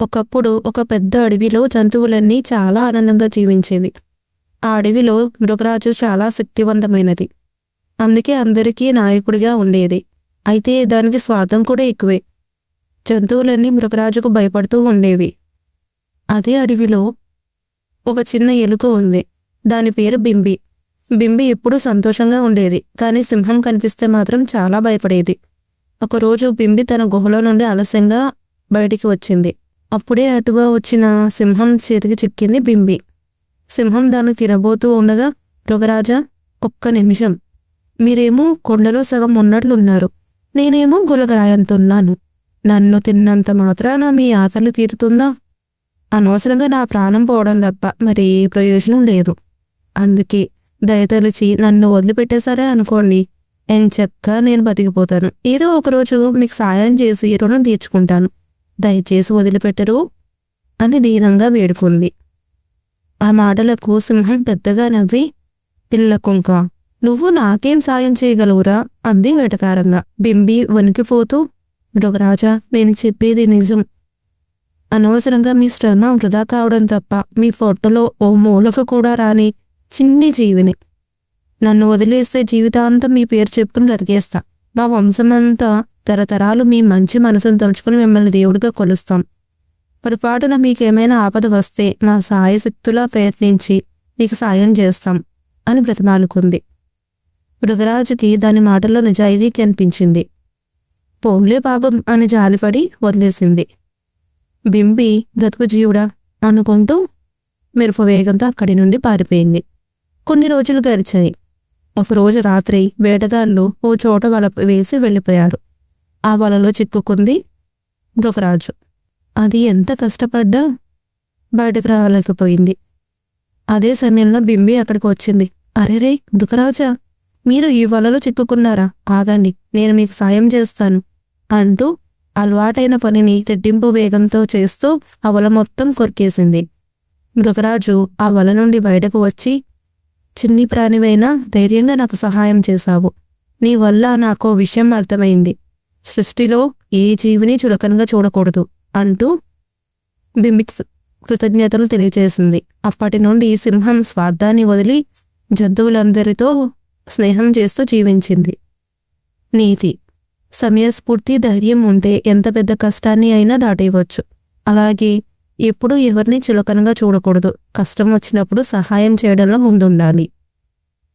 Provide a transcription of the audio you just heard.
ఒకప్పుడు ఒక పెద్ద అడవిలో జంతువులన్నీ చాలా ఆనందంగా జీవించేవి. ఆ అడవిలో మృగరాజు చాలా శక్తివంతమైనది. అందుకే అందరికీ నాయకుడిగా ఉండేది. అయితే దానికి స్వార్థం కూడా ఎక్కువే. జంతువులన్నీ మృగరాజుకు భయపడుతూ ఉండేవి. అదే అడవిలో ఒక చిన్న ఎలుక ఉంది. దాని పేరు బింబి. బింబి ఎప్పుడూ సంతోషంగా ఉండేది. కానీ సింహం కనిపిస్తే మాత్రం చాలా భయపడేది. ఒకరోజు బింబి తన గుహలో నుండి ఆలస్యంగా బయటికి వచ్చింది. అప్పుడే అటుగా వచ్చిన సింహం చేతికి చిక్కింది బింబి. సింహం దాన్ని తినబోతూ ఉండగా మృగరాజా ఒక్క నిమిషం. మీరేమో కొండలో సగం ఉన్నట్లున్నారు. నేనేమో గులగరాయంతున్నాను నన్ను తిన్నంత మాత్రాన మీ ఆకలి తీరుతుందా? అనవసరంగా నా ప్రాణం పోవడం తప్ప మరి ఏ ప్రయోజనం లేదు. అందుకే దయతలిచి నన్ను వదిలిపెట్టేసరే అనుకోండి. ఎంచక్క నేను బతికిపోతాను. ఏదో ఒకరోజు మీకు సాయం చేసి రుణం తీర్చుకుంటాను. దయచేసి వదిలిపెట్టరు అని దీనంగా వేడుకుంది. ఆ మాటలకు సింహం పెద్దగా నవ్వి పిల్ల కుంక నువ్వు నాకేం సాయం చేయగలవురా? అంది వెటకారంగా. బింబి వణికిపోతూ మృగరాజా నేను చెప్పేది నిజం. అనవసరంగా మీ శ్రమ వృధా కావడం తప్ప మీ ఫోటోలో ఓ మూలకు కూడా రాని చిన్ని జీవిని. నన్ను వదిలేస్తే జీవితాంతం మీ పేరు చెప్పుకుని బ్రతికేస్తా మా వంశమంతా తరతరాలు మీ మంచి మనసును తలుచుకుని మిమ్మల్ని దేవుడిగా కొలుస్తాం. పొరపాటున మీకేమైనా ఆపద వస్తే నా సాయశక్తులా ప్రయత్నించి మీకు సాయం చేస్తాం అని బ్రతిమాలుకుంది. వృధరాజుకి దాని మాటల్లో నిజాయితీ కనిపించింది. పోన్లే పాపం అని జాలిపడి వదిలేసింది. బింబి బ్రతుకు జీవుడా అనుకుంటూ మెరుపు వేగంతో అక్కడి నుండి పారిపోయింది. కొన్ని రోజులు గడిచాయి. ఒకరోజు రాత్రి వేటగాళ్ళు ఓ చోట వల వేసి వెళ్ళిపోయారు. ఆ వలలో చిక్కుకుంది మృగరాజు అది ఎంత కష్టపడ్డా బయటకు రాలేకపోయింది. అదే సమయంలో బింబి అక్కడికి వచ్చింది. అరేరే మృగరాజా మీరు ఈ వలలో చిక్కుకున్నారా? ఆగండి నేను మీకు సాయం చేస్తాను అంటూ అలవాటైన పనిని రెట్టింపు వేగంతో చేస్తూ ఆ వల మొత్తం కొరికేసింది. మృగరాజు ఆ వల నుండి బయటకు వచ్చి చిన్ని ప్రాణివైనా ధైర్యంగా నాకు సహాయం చేశావు. నీ వల్ల నాకు విషయం అర్థమైంది. సృష్టిలో ఏ జీవిని చులకనగా చూడకూడదు అంటూ బిమిక్స్ కృతజ్ఞతలు తెలియజేసింది అప్పటి నుండి సింహం స్వార్థాన్ని వదిలి జంతువులందరితో స్నేహం చేస్తూ జీవించింది. నీతి. సమయస్ఫూర్తి ధైర్యం ఉంటే ఎంత పెద్ద కష్టాన్ని అయినా దాటేయవచ్చు. అలాగే ఎప్పుడూ ఎవరిని చులకనగా చూడకూడదు. కష్టం వచ్చినప్పుడు సహాయం చేయడంలో ముందుండాలి.